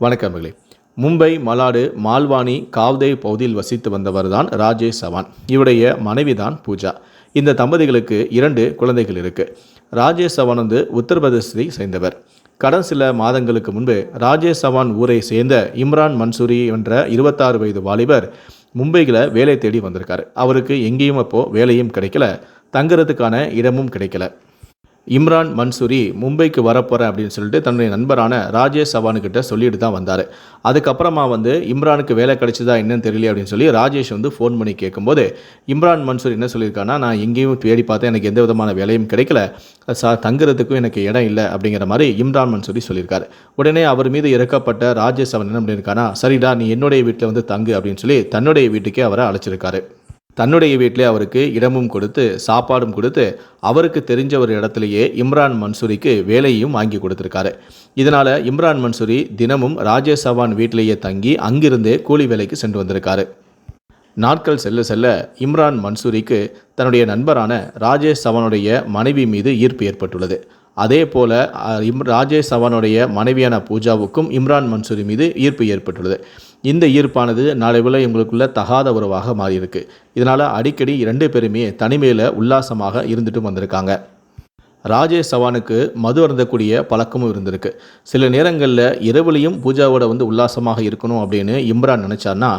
வணக்கங்களே மும்பை மலாடு மால்வானி காவ்தே பகுதியில் வசித்து வந்தவர் தான் ராஜேஷ் சவான். இவருடைய மனைவிதான் பூஜா. இந்த தம்பதிகளுக்கு இரண்டு குழந்தைகள் இருக்கு. ராஜேஷ் சவான் வந்து உத்தரப்பிரதேசத்தை சேர்ந்தவர். கடன் சில மாதங்களுக்கு முன்பு ராஜேஷ் சவான் ஊரை சேர்ந்த இம்ரான் மன்சூரி என்ற இருபத்தாறு வயது வாலிபர் மும்பையில் வேலை தேடி வந்திருக்காரு. அவருக்கு எங்கேயும் அப்போது வேலையும் கிடைக்கல தங்குறதுக்கான இடமும் கிடைக்கல. இம்ரான் மன்சூரி மும்பைக்கு வரப்போகிறேன் அப்படின்னு சொல்லிட்டு தன்னுடைய நண்பரான ராஜேஷ் சவானுக்கிட்ட சொல்லிட்டு தான் வந்தார். அதுக்கப்புறமா வந்து இம்ரானுக்கு வேலை கிடைச்சதா என்னன்னு தெரியல அப்படின்னு சொல்லி ராஜேஷ் வந்து ஃபோன் பண்ணி கேட்கும்போது இம்ரான் மன்சூர் என்ன சொல்லியிருக்கான்னா நான் எங்கேயும் தேடி பார்த்தேன் எனக்கு எந்த விதமான வேலையும் கிடைக்கல. சா தங்குறதுக்கும் எனக்கு இடம் இல்லை அப்படிங்கிற மாதிரி இம்ரான் மன்சூரி சொல்லியிருக்காரு. உடனே அவர் மீது இறக்கப்பட்ட ராஜேஷ் அவன் என்ன பண்ணியிருக்கானா சரிடா நீ என்னுடைய வீட்டில் வந்து தங்கு அப்படின்னு சொல்லி தன்னுடைய வீட்டுக்கே அவரை அழைச்சிருக்காரு. தன்னுடைய வீட்டிலே அவருக்கு இடமும் கொடுத்து சாப்பாடும் கொடுத்து அவருக்கு தெரிஞ்ச ஒரு இடத்துலையே இம்ரான் மன்சூரிக்கு வேலையும் வாங்கி கொடுத்துருக்காரு. இதனால் இம்ரான் மன்சூரி தினமும் ராஜேஷ் சவான் வீட்டிலேயே தங்கி அங்கிருந்தே கூலி வேலைக்கு சென்று வந்திருக்காரு. நாட்கள் செல்ல செல்ல இம்ரான் மன்சூரிக்கு தன்னுடைய நண்பரான ராஜேஷ் சவானுடைய மனைவி மீது ஈர்ப்பு ஏற்பட்டுள்ளது. அதே போல இம் ராஜேஷ் சவானுடைய மனைவியான பூஜாவுக்கும் இம்ரான் மன்சூரி மீது ஈர்ப்பு ஏற்பட்டுள்ளது. இந்த ஈர்ப்பானது நாளைவில் இவங்களுக்குள்ள தகாத உறவாக மாறியிருக்கு. இதனால் அடிக்கடி இரண்டு பேருமே தனிமையில் உல்லாசமாக இருந்துட்டு வந்திருக்காங்க. ராஜேஷ் சவானுக்கு மது அருந்தக்கூடிய பழக்கமும் இருந்திருக்கு. சில நேரங்களில் இரவுலையும் பூஜாவோட வந்து உல்லாசமாக இருக்கணும் அப்படின்னு இம்ரான் நினச்சார்னா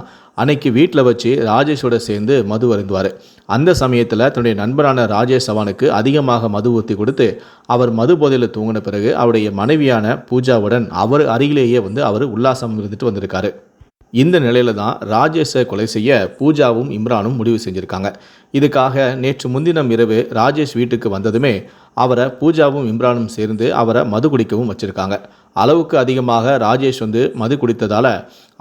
அன்னைக்கு வீட்டில் வச்சு ராஜேஷோட சேர்ந்து மது அருந்துவார். அந்த சமயத்தில் தன்னுடைய நண்பரான ராஜேஷ் சவானுக்கு அதிகமாக மது ஊற்றி கொடுத்து அவர் மது போதையில் தூங்கின பிறகு அவருடைய மனைவியான பூஜாவுடன் அவர் அருகிலேயே வந்து அவர் உல்லாசம் இருந்துட்டு வந்திருக்காரு. இந்த நிலையில தான் ராஜேஷை கொலை செய்ய பூஜாவும் இம்ரானும் முடிவு செஞ்சுருக்காங்க. இதுக்காக நேற்று முன்தினம் இரவு ராஜேஷ் வீட்டுக்கு வந்ததுமே அவரை பூஜாவும் இம்ரானும் சேர்ந்து அவரை மது குடிக்கவும் வச்சுருக்காங்க. அளவுக்கு அதிகமாக ராஜேஷ் வந்து மது குடித்ததால்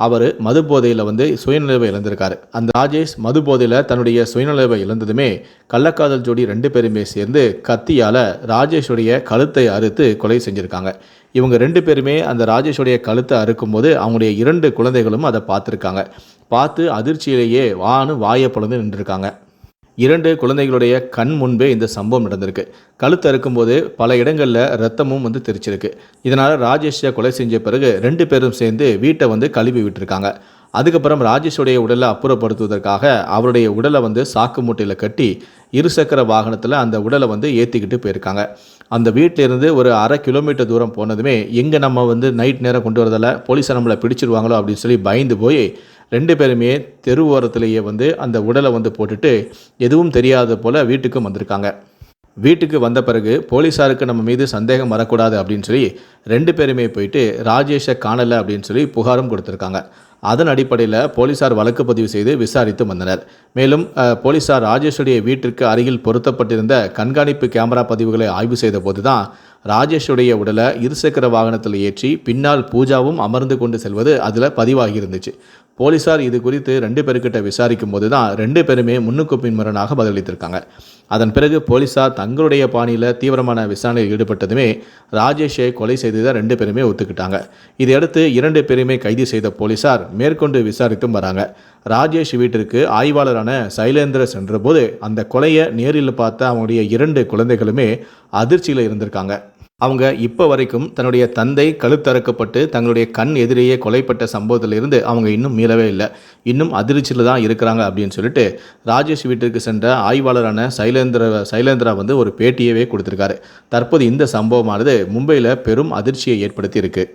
அவர் மது போதையில் வந்து சுயநிலைவை இழந்திருக்காரு. அந்த ராஜேஷ் மது போதையில் தன்னுடைய சுயநிலைவை இழந்ததுமே கள்ளக்காதல் ஜோடி ரெண்டு பேருமே சேர்ந்து கத்தியால் ராஜேஷுடைய கழுத்தை அறுத்து கொலை செஞ்சுருக்காங்க. இவங்க ரெண்டு பேருமே அந்த ராஜேஷுடைய கழுத்தை அறுக்கும்போது அவங்களுடைய இரண்டு குழந்தைகளும் அதை பார்த்துருக்காங்க. பார்த்து அதிர்ச்சியிலேயே வான்னு வாயை பிளந்து நின்றுருக்காங்க. இரண்டு குழந்தைகளுடைய கண் முன்பே இந்த சம்பவம் நடந்திருக்கு. கழுத்து அறுக்கும்போது பல இடங்களில் ரத்தமும் வந்து தெரிச்சிருக்கு. இதனால் ராஜேஷை கொலை செஞ்ச பிறகு ரெண்டு பேரும் சேர்ந்து வீட்டை வந்து கழுவி விட்டுருக்காங்க. அதுக்கப்புறம் ராஜேஷுடைய உடலை அப்புறப்படுத்துவதற்காக அவருடைய உடலை வந்து சாக்கு மூட்டையில் கட்டி இருசக்கர வாகனத்தில் அந்த உடலை வந்து ஏற்றிக்கிட்டு போயிருக்காங்க. அந்த வீட்டிலேருந்து ஒரு அரை கிலோமீட்டர் தூரம் போனதுமே எங்கே நம்ம வந்து நைட் நேரம் கொண்டு வரதில்ல போலீஸை நம்மளை பிடிச்சிருவாங்களோ அப்படின்னு சொல்லி பயந்து போய் ரெண்டு பேருமே தெரு ஓரத்திலேயே வந்து அந்த உடலை வந்து போட்டுட்டு எதுவும் தெரியாத போல் வீட்டுக்கும் வந்திருக்காங்க. வீட்டுக்கு வந்த பிறகு போலீஸாருக்கு நம்ம மீது சந்தேகம் வரக்கூடாது அப்படின்னு சொல்லி ரெண்டு பேருமே போயிட்டு ராஜேஷை காணலை அப்படின்னு சொல்லி புகாரும் கொடுத்துருக்காங்க. அதன் அடிப்படையில் போலீசார் வழக்கு பதிவு செய்து விசாரித்து வந்தனர். மேலும் போலீசார் ராஜேஷுடைய வீட்டிற்கு அருகில் பொருத்தப்பட்டிருந்த கண்காணிப்பு கேமரா பதிவுகளை ஆய்வு செய்த போது தான் ராஜேஷுடைய உடலை இருசக்கர வாகனத்தில் ஏற்றி பின்னால் பூஜாவும் அமர்ந்து கொண்டு செல்வது அதில் பதிவாகி இருந்துச்சு போலீசார் இது குறித்து ரெண்டு பேர்கிட்ட விசாரிக்கும் போது தான் ரெண்டு பேருமே முன்னுக்கு பின்முரணாக பதிலளித்திருக்காங்க. அதன் பிறகு போலீசார் தங்களுடைய பாணியில் தீவிரமான விசாரணையில் ஈடுபட்டதுமே ராஜேஷை கொலை செய்ததை ரெண்டு பேருமே ஒத்துக்கிட்டாங்க. இதையடுத்து இரண்டு பேருமே கைது செய்த போலீசார் மேற்கொண்டு விசாரித்தும் வராங்க. ராஜேஷ் வீட்டிற்கு ஆய்வாளரான சைலேந்திர சென்றபோது அந்த கொலையை நேரில் பார்த்த அவங்களுடைய இரண்டு குழந்தைகளுமே அதிர்ச்சியில் இருந்திருக்காங்க. அவங்க இப்போ வரைக்கும் தன்னுடைய தந்தை கழுத்தறுக்கப்பட்டு தங்களுடைய கண் எதிரேயே கொலைப்பட்ட சம்பவத்திலிருந்து அவங்க இன்னும் மீளவே இல்லை. இன்னும் அதிர்ச்சியில் தான் இருக்கிறாங்க அப்படின்னு சொல்லிட்டு ராஜேஷ் வீட்டிற்கு சென்ற ஆய்வாளரான சைலேந்திர சைலேந்திரா வந்து ஒரு பேட்டியவே கொடுத்துருக்காரு. தற்போது இந்த சம்பவமானது மும்பையில் பெரும் அதிர்ச்சியை ஏற்படுத்தி இருக்குது